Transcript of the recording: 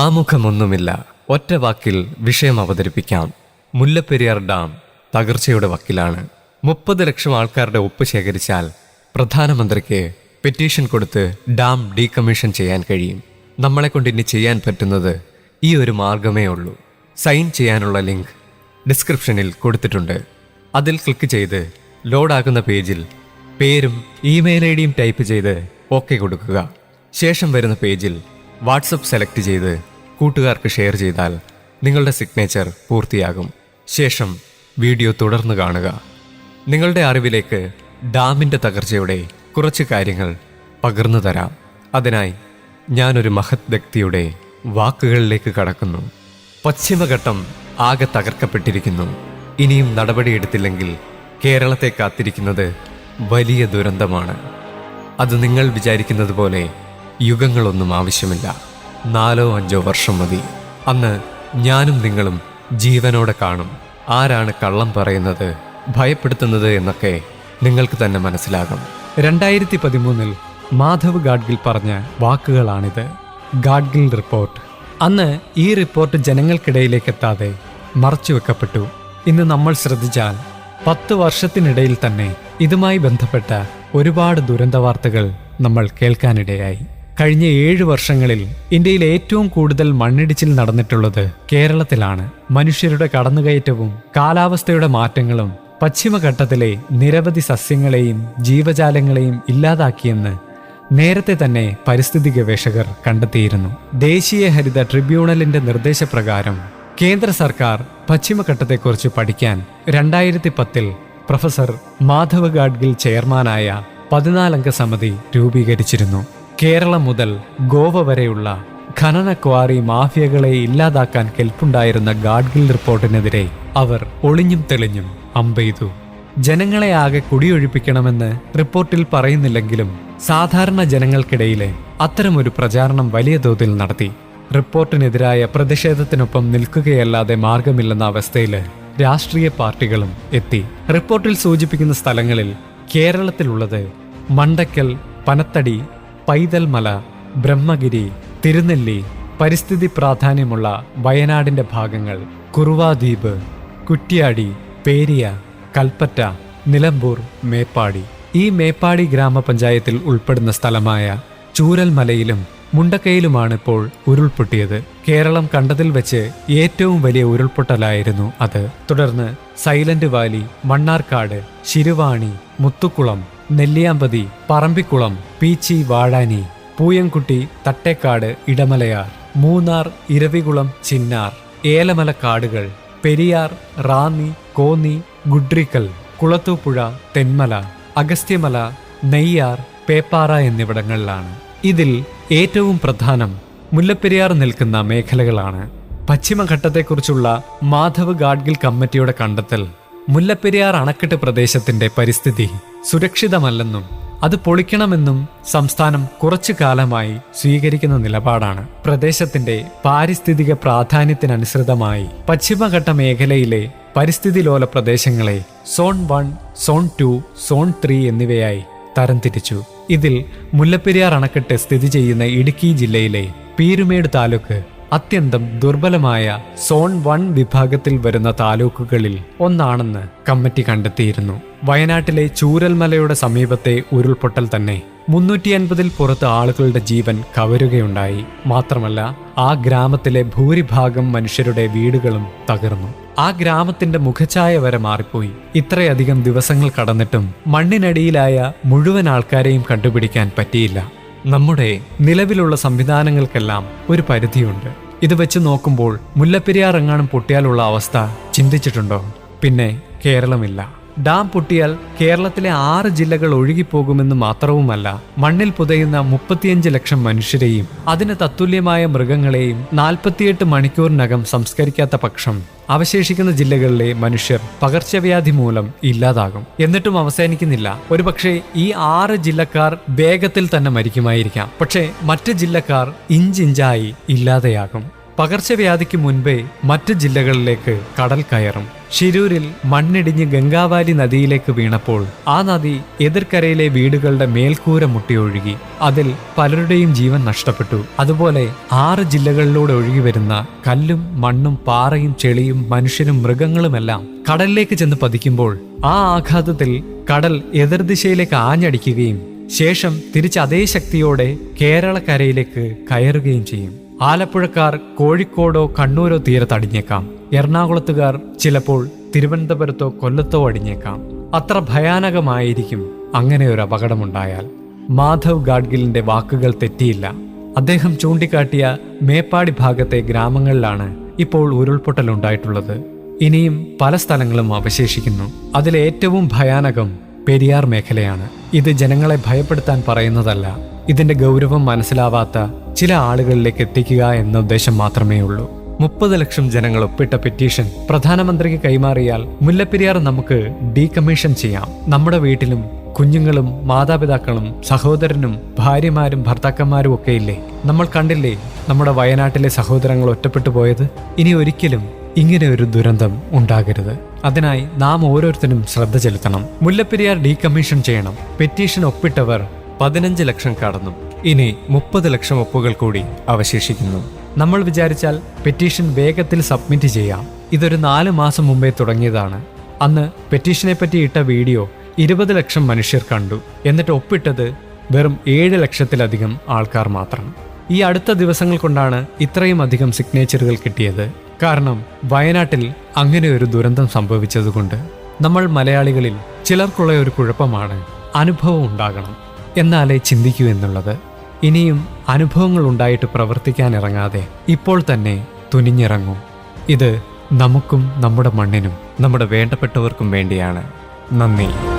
ആമുഖമൊന്നുമില്ല. ഒറ്റ വാക്കിൽ വിഷയം അവതരിപ്പിക്കാം. മുല്ലപ്പെരിയാർ ഡാം തകർച്ചയുടെ വക്കിലാണ്. മുപ്പത് ലക്ഷം ആൾക്കാരുടെ ഒപ്പ് ശേഖരിച്ചാൽ പ്രധാനമന്ത്രിക്ക് പെറ്റീഷൻ കൊടുത്ത് ഡാം ഡീകമ്മീഷൻ ചെയ്യാൻ കഴിയും. നമ്മളെ കൊണ്ട് ഇനി ചെയ്യാൻ പറ്റുന്നത് ഈ ഒരു മാർഗമേ ഉള്ളൂ. സൈൻ ചെയ്യാനുള്ള ലിങ്ക് ഡിസ്ക്രിപ്ഷനിൽ കൊടുത്തിട്ടുണ്ട്. അതിൽ ക്ലിക്ക് ചെയ്ത് ലോഡാകുന്ന പേജിൽ പേരും ഇമെയിൽ ഐ ഡിയും ടൈപ്പ് ചെയ്ത് ഓക്കെ കൊടുക്കുക. ശേഷം വരുന്ന പേജിൽ വാട്സപ്പ് സെലക്ട് ചെയ്ത് കൂട്ടുകാർക്ക് ഷെയർ ചെയ്താൽ നിങ്ങളുടെ സിഗ്നേച്ചർ പൂർത്തിയാകും. ശേഷം വീഡിയോ തുടർന്ന് കാണുക. നിങ്ങളുടെ അറിവിലേക്ക് ഡാമിന്റെ തകർച്ചയുടെ കുറച്ച് കാര്യങ്ങൾ പകർന്നു തരാം. അതിനായി ഞാനൊരു മഹത് വ്യക്തിയുടെ വാക്കുകളിലേക്ക് കടക്കുന്നു. പശ്ചിമഘട്ടം ആകെ തകർക്കപ്പെട്ടിരിക്കുന്നു. ഇനിയും നടപടിയെടുത്തില്ലെങ്കിൽ കേരളത്തെ കാത്തിരിക്കുന്നത് വലിയ ദുരന്തമാണ്. അത് നിങ്ങൾ വിചാരിക്കുന്നത് പോലെ യുഗങ്ങളൊന്നും ആവശ്യമില്ല. നാലോ അഞ്ചോ വർഷം മതി. അന്ന് ഞാനും നിങ്ങളും ജീവനോടെ കാണും. ആരാണ് കള്ളം പറയുന്നത് ഭയപ്പെടുത്തുന്നത് എന്നൊക്കെ നിങ്ങൾക്ക് തന്നെ മനസ്സിലാകും. രണ്ടായിരത്തി പതിമൂന്നിൽ മാധവ് ഗാഡ്ഗിൽ പറഞ്ഞ വാക്കുകളാണിത്. ഗാഡ്ഗിൽ റിപ്പോർട്ട്. അന്ന് ഈ റിപ്പോർട്ട് ജനങ്ങൾക്കിടയിലേക്ക് എത്താതെ മറച്ചുവെക്കപ്പെട്ടു ഇന്ന് നമ്മൾ ശ്രദ്ധിച്ചാൽ പത്ത് വർഷത്തിനിടയിൽ തന്നെ ഇതുമായി ബന്ധപ്പെട്ട ഒരുപാട് ദുരന്ത വാർത്തകൾ നമ്മൾ കേൾക്കാനിടയായി. കഴിഞ്ഞ ഏഴ് വർഷങ്ങളിൽ ഇന്ത്യയിൽ ഏറ്റവും കൂടുതൽ മണ്ണിടിച്ചിൽ നടന്നിട്ടുള്ളത് കേരളത്തിലാണ്. മനുഷ്യരുടെ കടന്നുകയറ്റവും കാലാവസ്ഥയുടെ മാറ്റങ്ങളും പശ്ചിമഘട്ടത്തിലെ നിരവധി സസ്യങ്ങളെയും ജീവജാലങ്ങളെയും ഇല്ലാതാക്കിയെന്ന് നേരത്തെ തന്നെ പരിസ്ഥിതി ഗവേഷകർ കണ്ടെത്തിയിരുന്നു. ദേശീയ ഹരിത ട്രിബ്യൂണലിന്റെ നിർദ്ദേശപ്രകാരം കേന്ദ്ര സർക്കാർ പശ്ചിമഘട്ടത്തെക്കുറിച്ച് പഠിക്കാൻ രണ്ടായിരത്തി പത്തിൽ പ്രൊഫസർ മാധവ് ഗാഡ്ഗിൽ ചെയർമാനായ പതിനാലംഗ സമിതി രൂപീകരിച്ചിരുന്നു. കേരളം മുതൽ ഗോവ വരെയുള്ള ഖനന ക്വാറി മാഫിയകളെ ഇല്ലാതാക്കാൻ കെൽപ്പുണ്ടായിരുന്ന ഗാഡ്ഗിൽ റിപ്പോർട്ടിനെതിരെ അവർ ഒളിഞ്ഞും തെളിഞ്ഞും അമ്പെയ്തു ജനങ്ങളെ ആകെ കുടിയൊഴിപ്പിക്കണമെന്ന് റിപ്പോർട്ടിൽ പറയുന്നില്ലെങ്കിലും സാധാരണ ജനങ്ങൾക്കിടയിലെ അത്തരമൊരു പ്രചാരണം വലിയ തോതിൽ നടത്തി. റിപ്പോർട്ടിനെതിരായ പ്രതിഷേധത്തിനൊപ്പം നിൽക്കുകയല്ലാതെ മാർഗമില്ലെന്ന അവസ്ഥയിൽ രാഷ്ട്രീയ പാർട്ടികളും എത്തി. റിപ്പോർട്ടിൽ സൂചിപ്പിക്കുന്ന സ്ഥലങ്ങളിൽ കേരളത്തിലുള്ളത് മണ്ടക്കൽ പനത്തടി പൈതൽമല ബ്രഹ്മഗിരി തിരുനെല്ലി പരിസ്ഥിതി പ്രാധാന്യമുള്ള വയനാടിന്റെ ഭാഗങ്ങൾ കുറുവാദ്വീപ് കുറ്റ്യാടി പേരിയ കൽപ്പറ്റ നിലമ്പൂർ മേപ്പാടി. ഈ മേപ്പാടി ഗ്രാമപഞ്ചായത്തിൽ ഉൾപ്പെടുന്ന സ്ഥലമായ ചൂരൽമലയിലും മുണ്ടക്കയിലുമാണ് ഇപ്പോൾ ഉരുൾപൊട്ടിയത്. കേരളം കണ്ടതിൽ വെച്ച് ഏറ്റവും വലിയ ഉരുൾപൊട്ടലായിരുന്നു അത്. തുടർന്ന് സൈലന്റ് വാലി മണ്ണാർക്കാട് ശിരുവാണി മുത്തുക്കുളം നെല്ലിയാമ്പതി പറമ്പിക്കുളം പീച്ചി വാഴാനി പൂയംകുട്ടി തട്ടേക്കാട് ഇടമലയാർ മൂന്നാർ ഇരവികുളം ചിന്നാർ ഏലമല കാടുകൾ പെരിയാർ റാന്നി കോന്നി ഗുഡ്രിക്കൽ കുളത്തൂപ്പുഴ തെന്മല അഗസ്ത്യമല നെയ്യാർ പേപ്പാറ എന്നിവിടങ്ങളിലാണ്. ഇതിൽ ഏറ്റവും പ്രധാനം മുല്ലപ്പെരിയാർ നിൽക്കുന്ന മേഖലകളാണ്. പശ്ചിമഘട്ടത്തെക്കുറിച്ചുള്ള മാധവ് ഗാഡ്ഗിൽ കമ്മിറ്റിയുടെ കണ്ടെത്തൽ മുല്ലപ്പെരിയാർ അണക്കെട്ട് പ്രദേശത്തിന്റെ പരിസ്ഥിതി സുരക്ഷിതമല്ലെന്നും അത് പൊളിക്കണമെന്നും സംസ്ഥാനം കുറച്ചു കാലമായി സ്വീകരിക്കുന്ന നിലപാടാണ്. പ്രദേശത്തിന്റെ പാരിസ്ഥിതിക പ്രാധാന്യത്തിനനുസൃതമായി പശ്ചിമഘട്ട മേഖലയിലെ പരിസ്ഥിതി ലോല പ്രദേശങ്ങളെ zone one zone two zone three എന്നിവയായി തരംതിരിച്ചു. ഇതിൽ മുല്ലപ്പെരിയാർ അണക്കെട്ട് സ്ഥിതി ചെയ്യുന്ന ഇടുക്കി ജില്ലയിലെ പീരുമേട് താലൂക്ക് അത്യന്തം ദുർബലമായ സോൺ വൺ വിഭാഗത്തിൽ വരുന്ന താലൂക്കുകളിൽ ഒന്നാണെന്ന് കമ്മിറ്റി കണ്ടെത്തിയിരുന്നു. വയനാട്ടിലെ ചൂരൽമലയുടെ സമീപത്തെ ഉരുൾപൊട്ടൽ തന്നെ. മുന്നൂറ്റി അൻപതിൽ പുറത്ത് ആളുകളുടെ ജീവൻ കവരുകയുണ്ടായി. മാത്രമല്ല ആ ഗ്രാമത്തിലെ ഭൂരിഭാഗം മനുഷ്യരുടെ വീടുകളും തകർന്നു. ആ ഗ്രാമത്തിന്റെ മുഖഛായ വരെ മാറിപ്പോയി. ഇത്രയധികം ദിവസങ്ങൾ കടന്നിട്ടും മണ്ണിനടിയിലായ മുഴുവൻ ആൾക്കാരെയും കണ്ടുപിടിക്കാൻ പറ്റിയില്ല. നമ്മുടെ നിലവിലുള്ള സംവിധാനങ്ങൾക്കെല്ലാം ഒരു പരിധിയുണ്ട്. ഇത് വെച്ച് നോക്കുമ്പോൾ മുല്ലപ്പെരിയാർ എങ്ങാനും പൊട്ടിയാലുള്ള അവസ്ഥ ചിന്തിച്ചിട്ടുണ്ടോ? പിന്നെ കേരളമില്ല. ഡാം പൊട്ടിയാൽ കേരളത്തിലെ ആറ് ജില്ലകൾ ഒഴുകിപ്പോകുമെന്ന് മാത്രവുമല്ല മണ്ണിൽ പുതയുന്ന മുപ്പത്തിയഞ്ച് ലക്ഷം മനുഷ്യരെയും അതിന് തത്തുല്യമായ മൃഗങ്ങളെയും നാൽപ്പത്തിയെട്ട് മണിക്കൂറിനകം സംസ്കരിക്കാത്ത പക്ഷം അവശേഷിക്കുന്ന ജില്ലകളിലെ മനുഷ്യർ പകർച്ചവ്യാധി മൂലം ഇല്ലാതാകും. എന്നിട്ടും അവസാനിക്കുന്നില്ല. ഒരുപക്ഷെ ഈ ആറ് ജില്ലക്കാർ വേഗത്തിൽ തന്നെ മരിക്കുമായിരിക്കാം. പക്ഷേ മറ്റ് ജില്ലക്കാർ ഇഞ്ചിഞ്ചായി ഇല്ലാതെയാകും. പകർച്ചവ്യാധിക്ക് മുൻപേ മറ്റ് ജില്ലകളിലേക്ക് കടൽ കയറും. ഷിരൂരിൽ മണ്ണിടിഞ്ഞ് ഗംഗാവാലി നദിയിലേക്ക് വീണപ്പോൾ ആ നദി എതിർക്കരയിലെ വീടുകളുടെ മേൽക്കൂര മുട്ടിയൊഴുകി. അതിൽ പലരുടെയും ജീവൻ നഷ്ടപ്പെട്ടു. അതുപോലെ ആറ് ജില്ലകളിലൂടെ ഒഴുകി വരുന്ന കല്ലും മണ്ണും പാറയും ചെളിയും മനുഷ്യരും മൃഗങ്ങളുമെല്ലാം കടലിലേക്ക് ചെന്ന് പതിക്കുമ്പോൾ ആ ആഘാതത്തിൽ കടൽ എതിർദിശയിലേക്ക് ആഞ്ഞടിക്കുകയും ശേഷം തിരിച്ച് അതേ ശക്തിയോടെ കേരളക്കരയിലേക്ക് കയറുകയും ചെയ്യും. ആലപ്പുഴക്കാർ കോഴിക്കോടോ കണ്ണൂരോ തീരത്ത് അടിഞ്ഞേക്കാം. എറണാകുളത്തുകാർ ചിലപ്പോൾ തിരുവനന്തപുരത്തോ കൊല്ലത്തോ അടിഞ്ഞേക്കാം. അത്ര ഭയാനകമായിരിക്കും അങ്ങനെ ഒരു അപകടമുണ്ടായാൽ. മാധവ് ഗാഡ്ഗിലിന്റെ വാക്കുകൾ തെറ്റിയില്ല. അദ്ദേഹം ചൂണ്ടിക്കാട്ടിയ മേപ്പാടി ഭാഗത്തെ ഗ്രാമങ്ങളിലാണ് ഇപ്പോൾ ഉരുൾപൊട്ടലുണ്ടായിട്ടുള്ളത് ഇനിയും പല സ്ഥലങ്ങളും അവശേഷിക്കുന്നു. അതിലേറ്റവും ഭയാനകം പെരിയാർ മേഖലയാണ്. ഇത് ജനങ്ങളെ ഭയപ്പെടുത്താൻ പറയുന്നതല്ല. ഇതിന്റെ ഗൗരവം മനസ്സിലാവാത്ത ചില ആളുകളിലേക്ക് എത്തിക്കുക എന്ന ഉദ്ദേശം മാത്രമേ ഉള്ളൂ. മുപ്പത് ലക്ഷം ജനങ്ങൾ ഒപ്പിട്ട പെറ്റീഷൻ പ്രധാനമന്ത്രിക്ക് കൈമാറിയാൽ മുല്ലപ്പെരിയാർ നമുക്ക് ഡീകമ്മീഷൻ ചെയ്യാം. നമ്മുടെ വീട്ടിലും കുഞ്ഞുങ്ങളും മാതാപിതാക്കളും സഹോദരനും ഭാര്യമാരും ഭർത്താക്കന്മാരും ഒക്കെ ഇല്ലേ നമ്മൾ കണ്ടില്ലേ നമ്മുടെ വയനാട്ടിലെ സഹോദരങ്ങൾ ഒറ്റപ്പെട്ടു പോയത്? ഇനി ഒരിക്കലും ഇങ്ങനെ ഒരു ദുരന്തം ഉണ്ടാകരുത്. അതിനായി നാം ഓരോരുത്തരും ശ്രദ്ധ ചെലുത്തണം. മുല്ലപ്പെരിയാർ ഡീകമ്മീഷൻ ചെയ്യണം. പെറ്റീഷൻ ഒപ്പിട്ടവർ പതിനഞ്ച് ലക്ഷം കടന്നു. ഇനി മുപ്പത് ലക്ഷം ഒപ്പുകൾ കൂടി അവശേഷിക്കുന്നു. നമ്മൾ വിചാരിച്ചാൽ പെറ്റീഷൻ വേഗത്തിൽ സബ്മിറ്റ് ചെയ്യാം. ഇതൊരു നാല് മാസം മുമ്പേ തുടങ്ങിയതാണ്. അന്ന് പെറ്റീഷനെ പറ്റി ഇട്ട വീഡിയോ ഇരുപത് ലക്ഷം മനുഷ്യർ കണ്ടു. എന്നിട്ട് ഒപ്പിട്ടത് വെറും ഏഴ് ലക്ഷത്തിലധികം ആൾക്കാർ മാത്രം. ഈ അടുത്ത ദിവസങ്ങൾ കൊണ്ടാണ് ഇത്രയും അധികം സിഗ്നേച്ചറുകൾ കിട്ടിയത്. കാരണം വയനാട്ടിൽ അങ്ങനെ ഒരു ദുരന്തം സംഭവിച്ചതുകൊണ്ട് നമ്മൾ മലയാളികളിൽ ചിലർക്കുള്ള ഒരു കുഴപ്പമാണ് അനുഭവം ഉണ്ടാകണം. എന്നാലേ ചിന്തിക്കൂ എന്നുള്ളത്. ഇനിയും അനുഭവങ്ങൾ ഉണ്ടായിട്ട് പ്രവർത്തിക്കാൻ ഇറങ്ങാതെ ഇപ്പോൾ തന്നെ തുനിഞ്ഞിറങ്ങും. ഇത് നമുക്കും നമ്മുടെ മണ്ണിനും നമ്മുടെ വേണ്ടപ്പെട്ടവർക്കും വേണ്ടിയാണ്. നന്ദി.